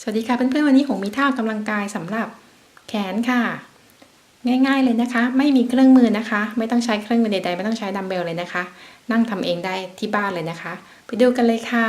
สวัสดีค่ะเพื่อนๆวันนี้หงมีท่าออกกำลังกายสำหรับแขนค่ะ ง่ายๆเลยนะคะ ไม่มีเครื่องมือนะคะ ไม่ต้องใช้เครื่องมือใดๆไม่ต้องใช้ดัมเบลเลยนะคะ นั่งทำเองได้ที่บ้านเลยนะคะ ไปดูกันเลยค่ะ